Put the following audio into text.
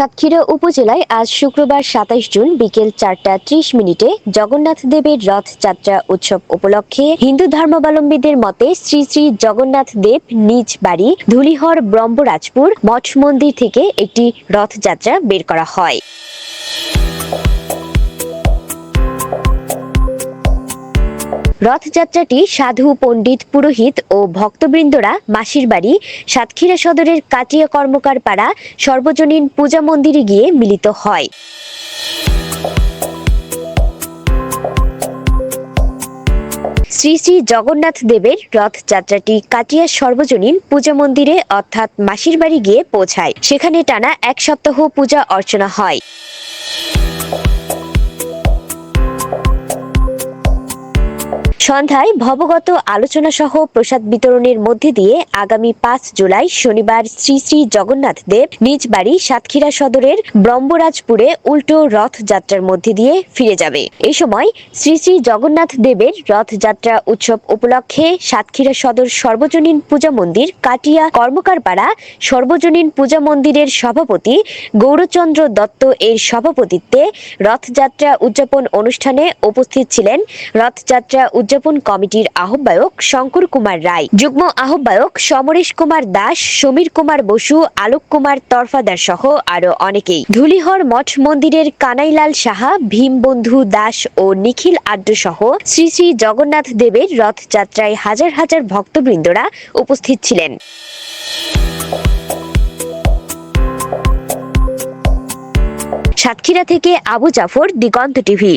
সাতক্ষীরা উপজেলায় আজ শুক্রবার সাতাশ জুন বিকেল চারটা ত্রিশ মিনিটে জগন্নাথ দেবের রথযাত্রা উৎসব উপলক্ষে হিন্দু ধর্মাবলম্বীদের মতে শ্রী শ্রী জগন্নাথ দেব নিজ বাড়ি ধুলিহর ব্রহ্মরাজপুর মঠ মন্দির থেকে একটি রথযাত্রা বের করা হয়। রথযাত্রাটি সাধু, পণ্ডিত, পুরোহিত ও ভক্তবৃন্দরা মাসির বাড়ি সাতক্ষীরা সদরের কাটিয়া কর্মকার পাড়া সর্বজনীন পূজা মন্দিরে গিয়ে মিলিত হয়। শ্রী শ্রী জগন্নাথ দেবের রথযাত্রাটি কাটিয়া সর্বজনীন পূজা মন্দিরে অর্থাৎ মাসির বাড়ি গিয়ে পৌঁছায়। সেখানে টানা এক সপ্তাহ পূজা অর্চনা হয়। সন্ধ্যায় ভবগত আলোচনা সহ প্রসাদ বিতরণের মধ্যে দিয়ে আগামী পাঁচ জুলাই শনিবার শ্রী শ্রী জগন্নাথ দেব নিজ বাড়ি সাতক্ষীরা সদরের ব্রহ্মরাজপুরে উল্টো রথযাত্রার মধ্যে দিয়ে ফিরে যাবে। এই সময় শ্রী শ্রী জগন্নাথ দেবের রথযাত্রা উৎসব উপলক্ষে সাতক্ষীরা সদর সর্বজনীন পূজা মন্দির কাটিয়া কর্মকারপাড়া সর্বজনীন পূজা মন্দিরের সভাপতি গৌরচন্দ্র দত্ত এর সভাপতিত্বে রথযাত্রা উদযাপন অনুষ্ঠানে উপস্থিত ছিলেন রথযাত্রা উদযাপন কমিটির আহ্বায়ক শঙ্কর কুমার রায়, যুগ্ম আহ্বায়ক সমরেশ কুমার দাস, সমীর কুমার বসু, আলোক কুমার তরফাদার সহ আরও অনেকেই। ধুলিহর মঠ মন্দিরের কানাইলাল সাহা, ভীমবন্ধু দাস ও নিখিল আড্ড সহ শ্রী শ্রী জগন্নাথ দেবের রথযাত্রায় হাজার হাজার ভক্তবৃন্দরা উপস্থিত ছিলেন। সাতক্ষীরা থেকে আবু জাফর, দিগন্ত টিভি।